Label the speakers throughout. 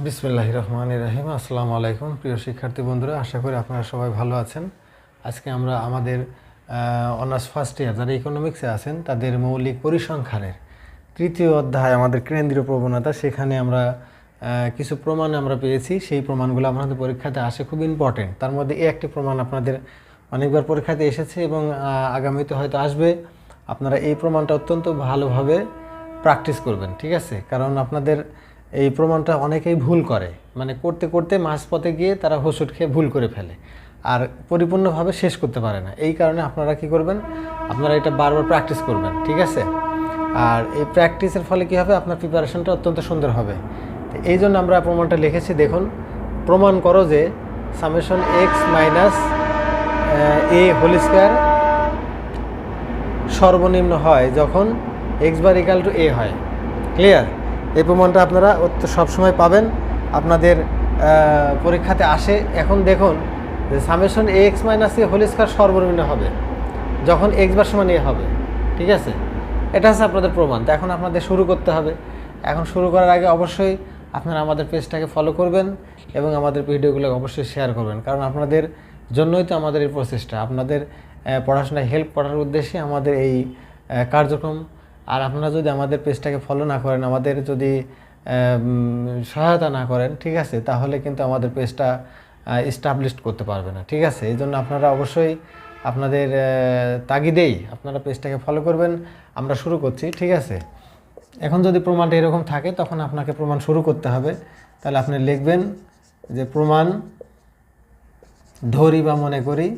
Speaker 1: বিসমিল্লাহ রহমান রাহিম। আসসালামু আলাইকুম প্রিয় শিক্ষার্থী বন্ধুরা, আশা করি আপনারা সবাই ভালো আছেন। আজকে আমরা আমাদের অনার্স ফার্স্ট ইয়ার যারা ইকোনমিক্সে আছেন, তাদের মৌলিক পরিসংখ্যানের তৃতীয় অধ্যায়, আমাদের কেন্দ্রীয় প্রবণতা, সেখানে আমরা কিছু প্রমাণ আমরা পেয়েছি। সেই প্রমাণগুলো আমাদের পরীক্ষাতে আসে, খুব ইম্পর্টেন্ট তার মধ্যে এই একটি প্রমাণ আপনাদের অনেকবার পরীক্ষাতে এসেছে এবং আগামীতে হয়তো আসবে। আপনারা এই প্রমাণটা অত্যন্ত ভালোভাবে প্র্যাকটিস করবেন, ঠিক আছে? কারণ আপনাদের এই প্রমাণটা অনেকেই ভুল করে। মানে করতে করতে মাঝপথে গিয়ে তারা হোসুট খেয়ে ভুল করে ফেলে। আর পরিপূর্ণভাবে শেষ করতে পারে না। এই কারণে আপনারা কি করবেন? আপনারা এটা বারবার প্র্যাকটিস করবেন, ঠিক আছে? আর এই প্র্যাকটিসের ফলে কি হবে? আপনার প্রিপারেশনটা অত্যন্ত সুন্দর হবে। এই জন্য আমরা প্রমাণটা লিখেছি। দেখুন, প্রমাণ করো যে summation X minus A whole square সর্বনিম্ন হয় যখন X bar equal to A হয়। ক্লিয়ার এই প্রমাণটা আপনারা সবসময় পাবেন। আপনাদের পরীক্ষাতে আসে। এখন দেখুন, যে summation A X minus A whole square সর্বনিম্ন হবে। যখন এক্স বার সমান এ হবে। ঠিক আছে? এটা হচ্ছে আপনাদের প্রমাণ। তো এখন আপনাদের শুরু করতে হবে। এখন শুরু করার আগে অবশ্যই আপনারা আমাদের পেজটাকে ফলো করবেন এবং আমাদের ভিডিওগুলো অবশ্যই শেয়ার করবেন। কারণ আপনাদের জন্যই তো আমাদের এই প্রচেষ্টা আপনাদের পড়াশোনায় হেল্প করার উদ্দেশ্যে আমাদের এই কার্যক্রম আর আপনারা যদি আমাদের পেজটাকে ফলো না করেন, আমাদের যদি সহায়তা না করেন, ঠিক আছে, তাহলে কিন্তু আমাদের পেজটা এস্টাবলিশ করতে পারবে না, ঠিক আছে? এই জন্য আপনারা অবশ্যই আপনাদের তাগিদেই আপনারা পেজটাকে ফলো করবেন। আমরা শুরু করছি, ঠিক আছে? এখন যদি প্রমাণটা এরকম থাকে, তখন আপনাকে প্রমাণ শুরু করতে হবে। তাহলে আপনি লিখবেন যে প্রমাণ ধরি বা মনে করি,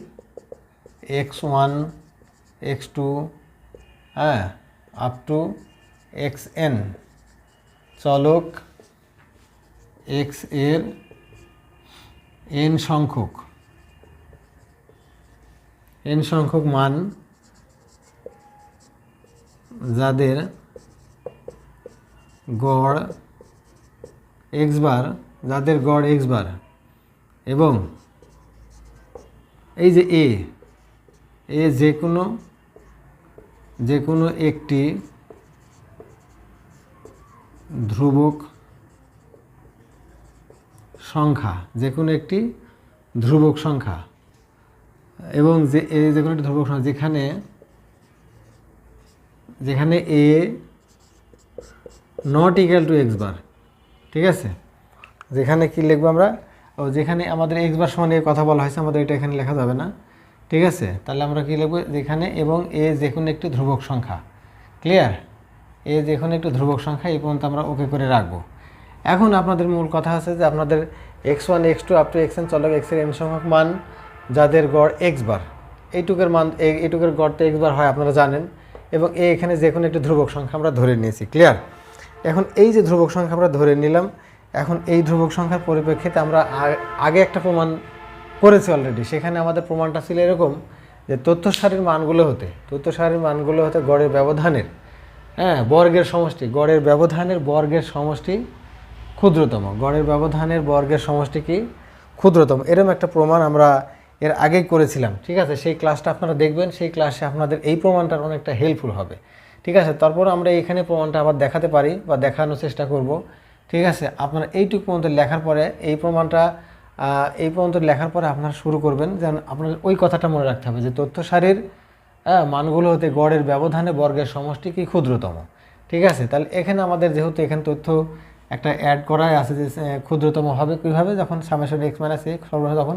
Speaker 1: এক্স ওয়ান, এক্স টু হ্যাঁ? আপ টু এক্স এন চলক এক্সের এন সংখ্যক। এন সংখ্যক মান যাদের গড় এক্স বার, যাদের গড় এক্স বার এবং এই যে এ এ যে কোনো যে কোনো একটি ধ্রুবক সংখ্যা যে কোনো একটি ধ্রুবক সংখ্যা, এবং যে যে কোনো একটি ধ্রুবক সংখ্যা, যেখানে যেখানে A not equal to X bar ঠিক আছে? যেখানে কি লিখব আমরা? ও, যেখানে আমাদের এক্স বার সমান এ কথা বলা হয়েছে, আমাদের এটা এখানে লেখা যাবে না। ঠিক আছে? তাহলে আমরা কী লিখব? যেখানে এবং এ যে কোনো একটি ধ্রুবক সংখ্যা। ক্লিয়ার এ যে কোনো একটি ধ্রুবক সংখ্যা এই পর্যন্ত আমরা ওকে করে রাখব। এখন আপনাদের মূল কথা আছে যে আপনাদের X one X two up to X N চলক এক্সের এন সংখ্যক মান, যাদের গড় এক্স বার। এইটুকের মান এই- এইটুকের গড় তো এক্স বার হয়, আপনারা জানেন। এবং এ এখানে যে কোনো একটি ধ্রুবক সংখ্যা আমরা ধরে নিয়েছি ক্লিয়ার এখন এই যে ধ্রুবক সংখ্যা আমরা ধরে নিলাম, এখন এই ধ্রুবক সংখ্যার পরিপ্রেক্ষিতে আমরা আগে একটা প্রমাণ করেছি অলরেডি সেখানে আমাদের প্রমাণটা ছিল এরকম যে তথ্য সারির মানগুলো হতে তথ্য সারির মানগুলো হতে গড়ের ব্যবধানের হ্যাঁ বর্গের সমষ্টি। গড়ের ব্যবধানের বর্গের সমষ্টি ক্ষুদ্রতম। গড়ের ব্যবধানের বর্গের সমষ্টি কি? ক্ষুদ্রতম। এরকম একটা প্রমাণ আমরা এর আগেই করেছিলাম, ঠিক আছে? সেই ক্লাসটা আপনারা দেখবেন, সেই ক্লাসে আপনাদের এই প্রমাণটার অনেকটা হেল্পফুল হবে। ঠিক আছে? তারপর আমরা এখানে প্রমাণটা আবার দেখাতে পারি বা দেখানোর চেষ্টা করব, ঠিক আছে? আপনারা এইটুকু পর্যন্ত লেখার পরে এই প্রমাণটা এই পর্যন্ত লেখার পরে আপনারা শুরু করবেন, যেন আপনার ওই কথাটা মনে রাখতে হবে যে তথ্য সারির মানগুলো হতে গড়ের ব্যবধানে বর্গের সমষ্টি কি ক্ষুদ্রতম। ঠিক আছে? তাহলে এখানে আমাদের যেহেতু এখানে তথ্য একটা অ্যাড করাই আছে যে ক্ষুদ্রতম হবে কীভাবে, যখন সামেশন এক্স মাইনাস এ সর্বশেষ তখন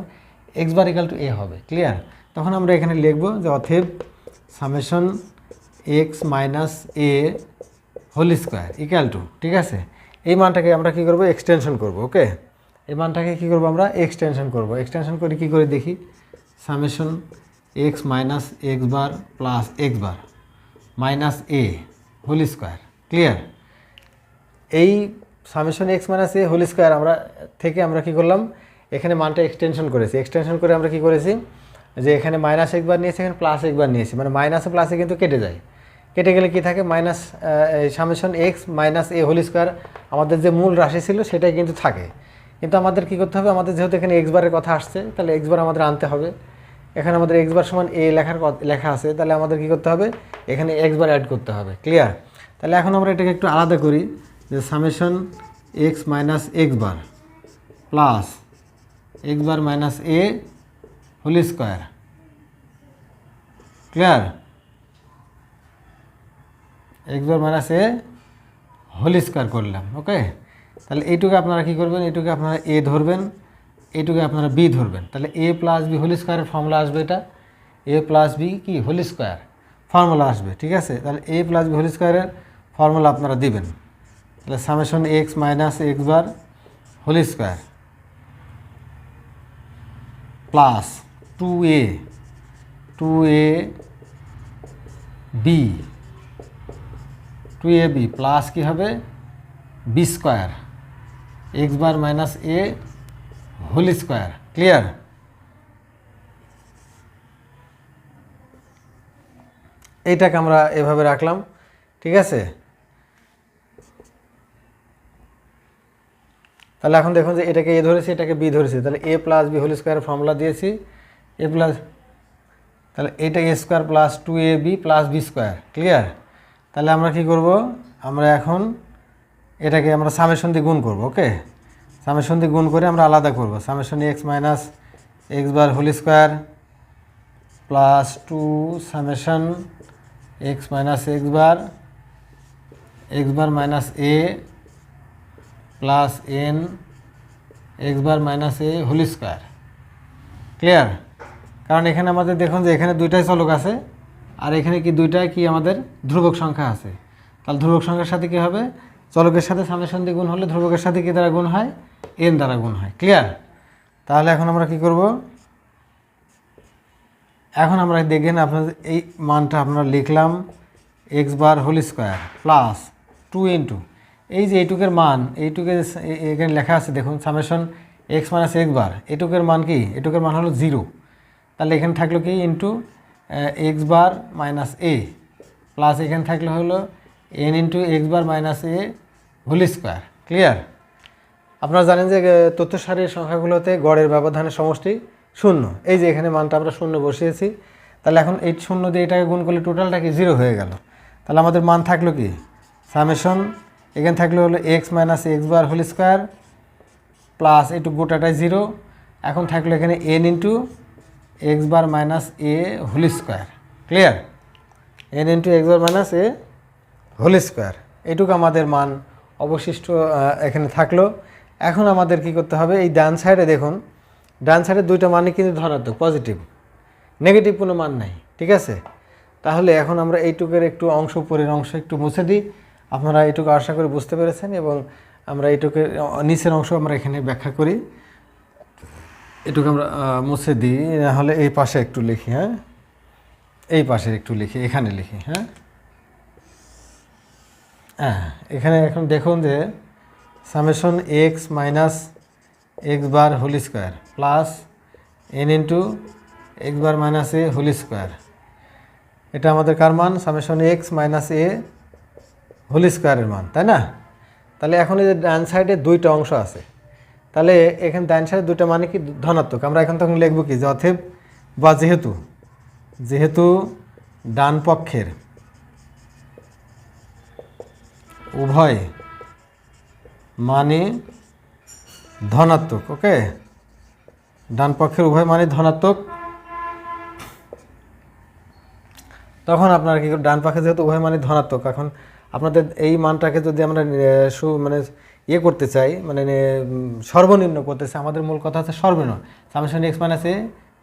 Speaker 1: X bar equal to A হবে। ক্লিয়ার তখন আমরা এখানে লিখব যে অথেব summation X minus A whole square equal to ঠিক আছে? এই মানটাকে আমরা কী করব? এক্সটেনশন করব ওকে এই মানটাকে কী করব আমরা? এক্সটেনশন করব। এক্সটেনশন করে কী করে দেখি? Summation X minus X bar plus X bar minus A whole square clear এই summation X minus A whole square আমরা থেকে আমরা কি করলাম? এখানে মানটা এক্সটেনশন করেছি। এক্সটেনশন করে আমরা কি করেছি? যে এখানে মাইনাস একবার নিয়েছি, এখানে প্লাস একবার নিয়েছি। মানে মাইনাসে প্লাসে কিন্তু কেটে যায়। কেটে গেলে কি থাকে? Minus summation X minus A whole square আমাদের যে মূল রাশি ছিল সেটাই কিন্তু থাকে। কিন্তু আমাদের কি করতে হবে? আমাদের যেহেতু এখানে এক্স বারের কথা আসছে, তাহলে এক্স বার আমাদের আনতে হবে। এখানে আমাদের এক্স বার সমান এ লেখার লেখা আছে, তাহলে আমাদের কি করতে হবে? এখানে এক্স বার অ্যাড করতে হবে ক্লিয়ার তাহলে এখন আমরা এটাকে একটু আলাদা করি, যে summation X minus X bar plus X bar minus A whole square clear X bar minus A whole square করলাম ওকে তাহলে এইটুকু আপনারা কী করবেন? এইটুকু আপনারা এ ধরবেন, এইটুকু আপনারা বি ধরবেন। তাহলে এ প্লাস বি হোল স্কোয়ারের ফর্মুলা আসবে এটা। এ প্লাস বি কি? হোল স্কোয়ার ফর্মুলা আসবে, ঠিক আছে? তাহলে এ প্লাস বি হোল স্কোয়ারের ফর্মুলা আপনারা দিবেন। তাহলে summation X minus X bar whole square plus two A two A B two A B plus কী হবে? B square X bar minus A whole square, clear? এইটাকে আমরা এভাবে রাখলাম, ঠিক আছে? তাহলে এখন দেখুন যে এটাকে এ ধরেছি, এটাকে বি ধরেছি, তাহলে A plus B whole square formula দিয়েছি, এ প্লাস, তাহলে এটা A square plus two A B plus B square, clear? তাহলে আমরা কি করব? আমরা এখন এটাকে আমরা সামেশন দিয়ে গুণ করব, ওকে? সামেশন দিয়ে গুণ করে আমরা আলাদা করব। Summation X minus X bar whole square plus two summation X minus X bar X bar minus A plus N X bar minus A whole square. Clear? কারণ এখানে আমাদের দেখুন যে এখানে দুইটাই চলক আছে, আর এখানে কি দুইটাই কি আমাদের ধ্রুবক সংখ্যা আছে। তাহলে ধ্রুবক সংখ্যার সাথে কি হবে? চলকের সাথে সামেশন দিয়ে গুণ হলে ধ্রুবকের সাথে কী দ্বারা গুণ হয়? এন দ্বারা গুণ হয়। ক্লিয়ার তাহলে এখন আমরা কি করব? এখন আমরা দেখেন আপনাদের এই মানটা আপনারা লিখলাম X bar whole square plus two into এই যে এইটুকের মান এইটুকের এখানে লেখা আছে, দেখুন summation X minus X bar এটুকের মান কি? এটুকের মান হলো জিরো তাহলে এখানে থাকল কি? Into X bar minus A plus এখানে থাকলে হলো N into X bar minus A whole square clear আপনারা জানেন যে তথ্য সারির সংখ্যাগুলোতে গড়ের ব্যবধানের সমষ্টি শূন্য। এই যে, এখানে মানটা আমরা শূন্য বসিয়েছি। তাহলে এখন এই শূন্য দিয়ে এটাকে গুণ করলে টোটালটা কি জিরো হয়ে গেল? তাহলে আমাদের মান থাকল কি? সামেশন এখানে থাকল হলো X minus X bar whole square plus একটু গোটাটাই জিরো এখন থাকল এখানে N into X bar minus A whole square clear N into X bar minus A whole square. এটুকু আমাদের মান অবশিষ্ট এখানে থাকল। এখন আমাদের কি করতে হবে, এই ডান সাইডে দেখুন, ডান সাইডে দুইটা মানে কিন্তু ধনাত্মক পজিটিভ নেগেটিভ কোনো মান নাই, ঠিক আছে? তাহলে এখন আমরা এইটুকের একটু অংশ, উপরের অংশ একটু মুছে দিই। আপনারা এইটুকু আশা করে বুঝতে পেরেছেন এবং আমরা এইটুকের নিচের অংশ আমরা এখানে ব্যাখ্যা করি। এটুকু আমরা মুছে দিই নাহলে এই পাশে একটু লিখি হ্যাঁ? এই পাশে একটু লিখি, এখানে লিখি হ্যাঁ? এখানে এখন দেখুন যে summation X minus X bar whole square plus N into X bar minus A whole square এটা আমাদের কার মান? Summation X minus A whole স্কোয়ারের মান, তাই না? তাহলে এখন এই যে ডান সাইডে দুইটা অংশ আছে। তাহলে এখানে ডান সাইডে দুইটা মানে কি? ধনাত্মক। আমরা এখন তখন লিখব কি? যে অথেব বা যেহেতু যেহেতু ডান পক্ষের উভয় মানে ধনাত্মক, ওকে? ডান পক্ষের উভয় মানে ধনাত্মক। তখন আপনারা কি? ডান পাখে যেহেতু উভয় মানে ধনাত্মক, এখন আপনাদের এই মানটাকে যদি আমরা সু মানে ইয়ে করতে চাই মানে সর্বনিম্ন করতে চাই, আমাদের মূল কথা হচ্ছে সর্বনিম্ন। Summation X minus A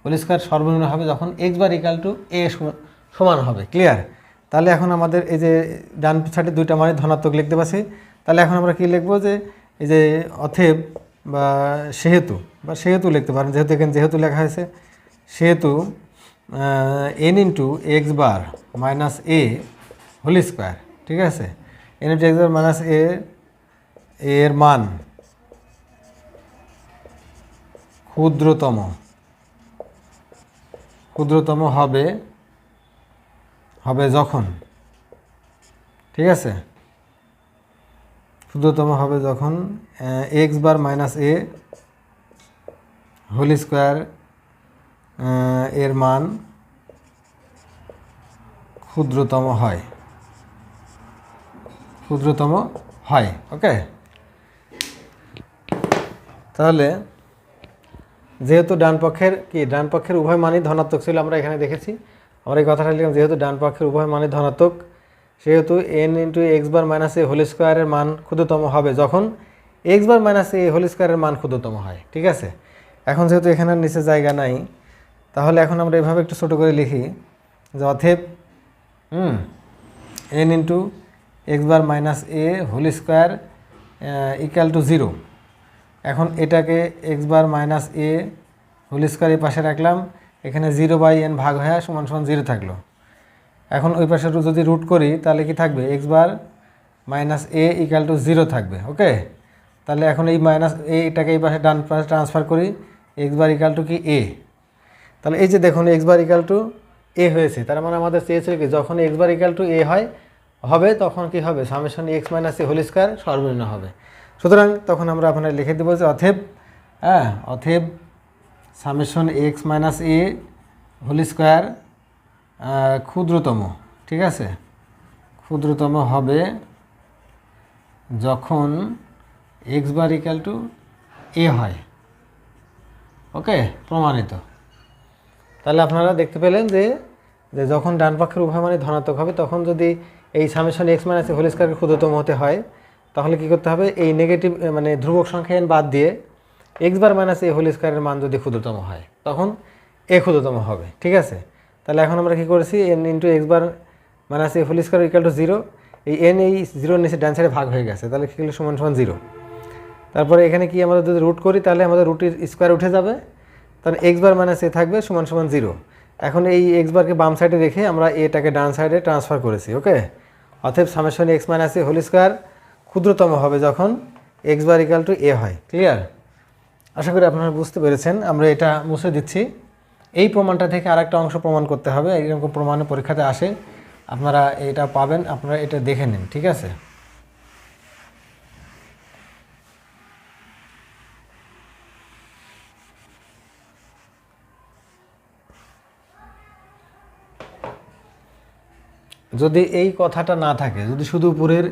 Speaker 1: whole সর্বনিম্ন হবে যখন X bar equal to A সমান হবে ক্লিয়ার তাহলে এখন আমাদের এই যে ডান সাইডে দুইটা মানে ধনাত্মক লিখতে পারছি, তাহলে এখন আমরা কি লিখব যে, এই যে অথেব বা সেহেতু বা সেহেতু লিখতে পারেন, যেহেতু এখানে যেহেতু লেখা হয়েছে, সেহেতু N into X bar minus A whole square ঠিক আছে? N into X bar minus A এর মান ক্ষুদ্রতম ক্ষুদ্রতম হবে হবে যখন। ঠিক আছে? ক্ষুদ্রতম হবে যখন X bar minus A whole square এর মান ক্ষুদ্রতম হয়। ক্ষুদ্রতম হয়, ওকে? তাহলে, যেহেতু ডান পক্ষের কি, ডান পক্ষের উভয় মানই ধনাত্মক ছিল, আমরা এখানে দেখেছি। আমরা এই কথাটা লিখলাম, যেহেতু ডান পক্ষের উভয় মানই ধনাত্মক, সেহেতু N into X bar minus A whole স্কোয়ারের মান ক্ষুদ্রতম হবে যখন X bar minus A whole স্কোয়ারের মান ক্ষুদ্রতম হয়, ঠিক আছে? এখন যেহেতু এখানে নিচে জায়গা নাই, তাহলে এখন আমরা এভাবে একটু ছোটো করে লিখি যে অথেব, হুম N into X bar minus A whole square equal to zero এখন এটাকে X bar minus A whole square পাশে রাখলাম এখানে জিরো বাই এন ভাগ হয়ে সমান সমান জিরো থাকল। এখন ওই পাশে যদি রুট করি, তাহলে কি থাকবে? X bar minus A equal to zero থাকবে ওকে তাহলে এখন এই মাইনাস এ এটাকে এই পাশে ডান পাশে ট্রান্সফার করি এক্স বার ইকাল টু কি? এ তাহলে এই যে দেখুন X bar equal to A হয়েছে, তার মানে আমাদের চেয়েছিল কি, যখন X bar equal to A হয়, হবে, তখন কি হবে? Summation X minus A whole square সর্বনিম্ন হবে। সুতরাং তখন আমরা আপনার লিখে দেবো যে অথেব হ্যাঁ অথেব summation X minus A whole square ক্ষুদ্রতম, ঠিক আছে? ক্ষুদ্রতম হবে যখন X bar equal to A হয়। ওকে? প্রমাণিত। তাহলে আপনারা দেখতে পেলেন যে যে যখন ডান পক্ষের উভয় মানে ধনাত্মক হবে, তখন যদি এই সামেশন এক্স মাইনাস হোল স্কোয়ারকে ক্ষুদ্রতম হতে হয়, তাহলে কী করতে হবে? এই নেগেটিভ মানে ধ্রুবক সংখ্যা n বাদ দিয়ে X bar minus A whole স্কোয়ারের মান যদি ক্ষুদ্রতম হয়, তখন এ ক্ষুদ্রতম হবে, ঠিক আছে? তাহলে এখন আমরা কী করেছি? N into X bar minus A whole square equal to zero এই এন এই জিরোর নিচে ডান সাইডে ভাগ হয়ে গেছে, তাহলে কী হলো? সমান সমান জিরো তারপরে এখানে কি আমরা যদি রুট করি, তাহলে আমাদের রুটের স্কোয়ার উঠে যাবে, তাহলে এক্স বার মাইনাস এ থাকবে সমান সমান জিরো এখন এই এক্স বারকে বাম সাইডে রেখে আমরা এটাকে ডান সাইডে ট্রান্সফার করেছি ওকে অতএব summation X minus A whole square ক্ষুদ্রতম হবে যখন X bar equal to A হয় ক্লিয়ার আশা করি আপনারা বুঝতে পেরেছেন। আমরা এটা মুছে দিচ্ছি। এই প্রমাণটা থেকে আরেকটা অংশ প্রমাণ করতে হবে। এইরকম প্রমাণে পরীক্ষাতে আসে। আপনারা এটা পাবেন, আপনারা এটা দেখে নিন, ঠিক আছে? যদি এই কথাটা না থাকে, যদি শুধু উপরের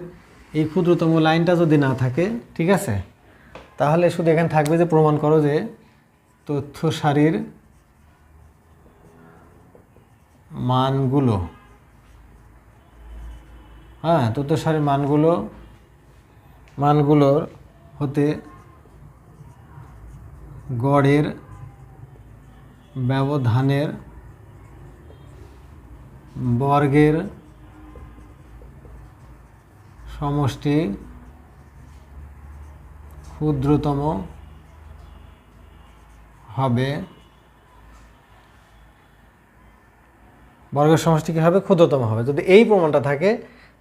Speaker 1: এই ক্ষুদ্রতম লাইনটা যদি না থাকে, ঠিক আছে? তাহলে শুধু এখানে থাকবে যে প্রমাণ করো যে তথ্য সারির মানগুলো। হ্যাঁ তথ্য সারির মানগুলো, মানগুলোর হতে গড়ের ব্যবধানের বর্গের সমষ্টি ক্ষুদ্রতম হবে বর্গের সমষ্টি কী হবে? ক্ষুদ্রতম হবে। যদি এই প্রমাণটা থাকে,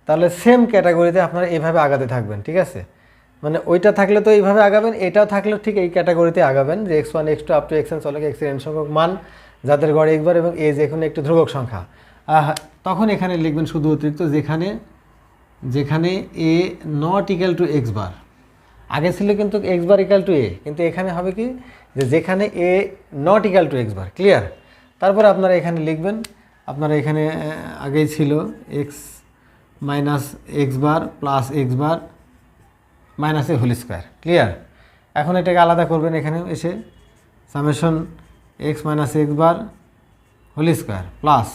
Speaker 1: তাহলে সেম ক্যাটাগরিতে আপনারা এইভাবে আগাতে থাকবেন, ঠিক আছে? মানে ওইটা থাকলে তো এইভাবে আগাবেন, এটাও থাকলেও ঠিক এই ক্যাটাগরিতে আগাবেন যে X one X two up to X N চলে এক্স এন সংখ্যক মান, যাদের গড়ে একবার এবং এ যে কোনো একটি ধ্রুবক সংখ্যা। তখন এখানে লিখবেন শুধু অতিরিক্ত, যেখানে যেখানে A not equal to X bar আগে ছিল কিন্তু X bar equal to A কিন্তু এখানে হবে কি? যে যেখানে A not equal to X bar clear তারপরে আপনারা এখানে লিখবেন, আপনারা এখানে আগেই ছিল X minus X bar plus X bar minus A whole square clear এখন এটাকে আলাদা করবেন এখানে এসে summation X minus X bar whole square plus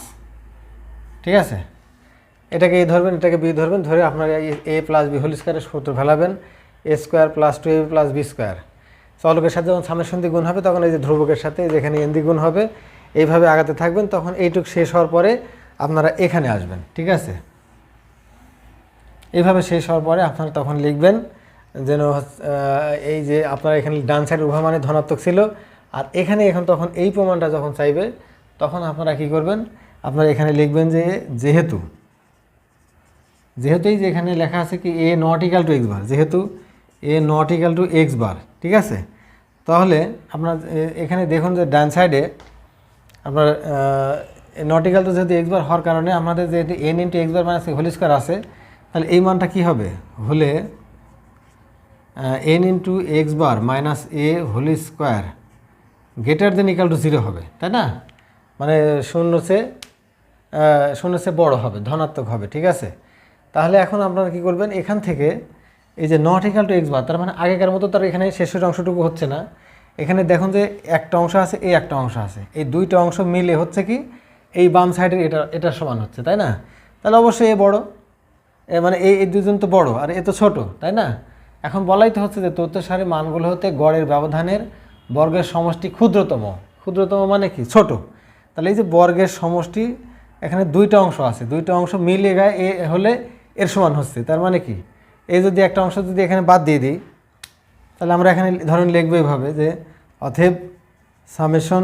Speaker 1: ঠিক আছে? এটাকে এ ধরবেন, এটাকে বি ধরবেন, ধরে আপনার এ প্লাস বি হোল স্কোয়ারের সূত্র ফেলাবেন। A square plus two A plus B square চলকের সাথে যখন সামেশন গুণ হবে, তখন এই যে ধ্রুবকের সাথে যেখানে এন গুণ হবে, এইভাবে আগাতে থাকবেন, তখন এইটুক শেষ হওয়ার পরে আপনারা এখানে আসবেন, ঠিক আছে? এইভাবে শেষ হওয়ার পরে আপনারা তখন লিখবেন যেন এই যে আপনারা এখানে ডান সাইড উভয় মানে ধনাত্মক ছিল, আর এখানে এখন তখন এই প্রমাণটা যখন চাইবে, তখন আপনারা কি করবেন? আপনারা এখানে লিখবেন যে, যেহেতু যেহেতু এই যে এখানে লেখা আছে কি A not equal to X bar যেহেতু A not equal to X bar ঠিক আছে? তাহলে আপনার এখানে দেখুন যে ডান সাইডে আপনার নট ইকাল টু যেহেতু এক্স বার হওয়ার কারণে আমাদের যেহেতু N into X bar minus whole square আছে, তাহলে এই মানটা কী হবে? হলে N into X bar minus A whole square greater than equal to zero হবে, তাই না? মানে শূন্য সে শূন্য সে বড় হবে, ধনাত্মক হবে, ঠিক আছে? তাহলে এখন আপনারা কি করবেন? এখান থেকে এই যে not equal to X bar তার মানে আগেকার মতো তার এখানে শেষের অংশটুকু হচ্ছে না। এখানে দেখুন যে একটা অংশ আছে, এই একটা অংশ আছে। এই দুইটা অংশ মিলে হচ্ছে কি, এই বাম সাইডের এটা এটার সমান হচ্ছে, তাই না? তাহলে অবশ্যই এ বড়। এ মানে এই এই দুজন তো বড়, আর এ তো ছোট, তাই না? এখন বলাই তো হচ্ছে যে তথ্য সারি মানগুলো হতে গড়ের ব্যবধানের বর্গের সমষ্টি ক্ষুদ্রতম। ক্ষুদ্রতম মানে কি? ছোট। তাহলে এই যে বর্গের সমষ্টি, এখানে দুইটা অংশ আছে। দুইটা অংশ মিলে গায়ে এ হলে এর সমান হচ্ছে। তার মানে কি? এই যদি একটা অংশ যদি এখানে বাদ দিয়ে দিই, তাহলে আমরা এখানে ধরেন লিখব এইভাবে যে অথেব summation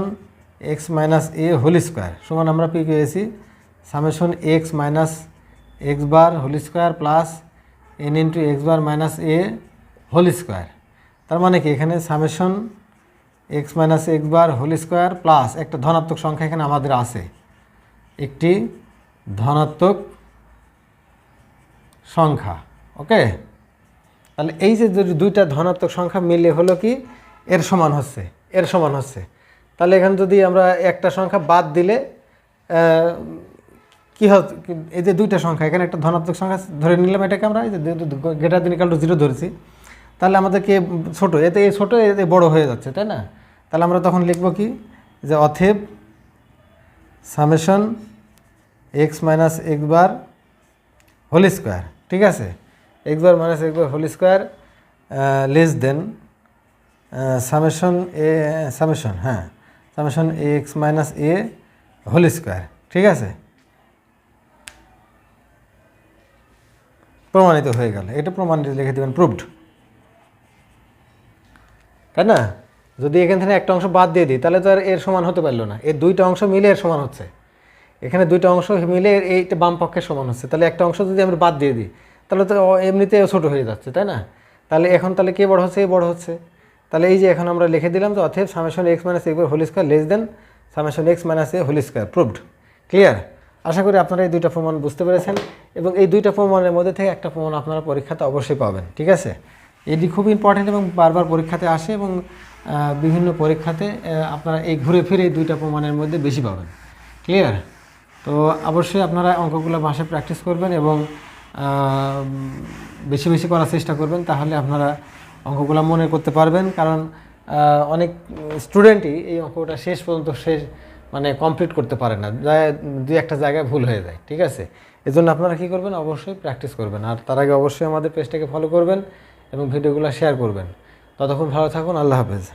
Speaker 1: X minus A whole square সমান আমরা পি পেয়েছি? Summation X minus X bar whole square plus N into X bar minus A whole square তার মানে কি? এখানে summation X minus X bar whole square plus একটা ধনাত্মক সংখ্যা এখানে আমাদের আছে। একটি ধনাত্মক সংখ্যা। ওকে? তাহলে এই যে যদি দুইটা ধনাত্মক সংখ্যা মিলে হলো কি? এর সমান হচ্ছে, এর সমান হচ্ছে। তাহলে এখানে যদি আমরা একটা সংখ্যা বাদ দিলে কি হত এই যে দুইটা সংখ্যা, এখানে একটা ধনাত্মক সংখ্যা ধরে নিলাম এটাকে আমরা, এই যে গেটার দিন ইকাল জিরো ধরেছি। তাহলে আমাদেরকে ছোট, এতে এই ছোটো, এতে বড় হয়ে যাচ্ছে, তাই না? তাহলে আমরা তখন লিখব কি? যে অথেব summation X minus X bar whole square ঠিক আছে? X bar minus X bar whole square less than summation A summation হ্যাঁ summation A X minus A whole square, ঠিক আছে? প্রমাণিত হয়ে গেল, এটা প্রমাণিত লিখে দেবেন প্রুভড তাই না? যদি এখান থেকে একটা অংশ বাদ দিয়ে দিই, তাহলে তো আর এর সমান হতে পারল না। এর দুইটা অংশ মিলে এর সমান হচ্ছে। এখানে দুইটা অংশ মিলে এইটা বাম পক্ষের সমান হচ্ছে। তাহলে একটা অংশ যদি আমরা বাদ দিয়ে দিই তাহলে তো এমনিতে ছোট হয়ে যাচ্ছে, তাই না? তাহলে এখন তাহলে কে বড় হচ্ছে? এ বড় হচ্ছে। তাহলে এই যে এখন আমরা লিখে দিলাম যে অথেব summation X minus X whole square less than summation X minus A whole square proved clear আশা করি আপনারা এই দুইটা প্রমাণ বুঝতে পেরেছেন এবং এই দুইটা প্রমাণের মধ্যে থেকে একটা প্রমাণ আপনারা পরীক্ষাতে অবশ্যই পাবেন, ঠিক আছে? এটি খুব ইম্পর্টেন্ট এবং বারবার পরীক্ষাতে আসে এবং বিভিন্ন পরীক্ষাতে আপনারা এই ঘুরে ফিরে এই দুইটা প্রমাণের মধ্যে বেশি পাবেন ক্লিয়ার তো অবশ্যই আপনারা অঙ্কগুলো বাসায় প্র্যাকটিস করবেন এবং বেশি বেশি করার চেষ্টা করবেন, তাহলে আপনারা অঙ্কগুলো মনে করতে পারবেন। কারণ অনেক স্টুডেন্টই এই অঙ্কটা শেষ পর্যন্ত শেষ মানে কমপ্লিট করতে পারে না। দুই একটা জায়গায় ভুল হয়ে যায়, ঠিক আছে? এজন্য আপনারা কী করবেন? অবশ্যই প্র্যাকটিস করবেন। আর তার আগে অবশ্যই আমাদের পেজটাকে ফলো করবেন এবং ভিডিওগুলো শেয়ার করবেন। ততক্ষণ ভালো থাকুন, আল্লাহ হাফেজ।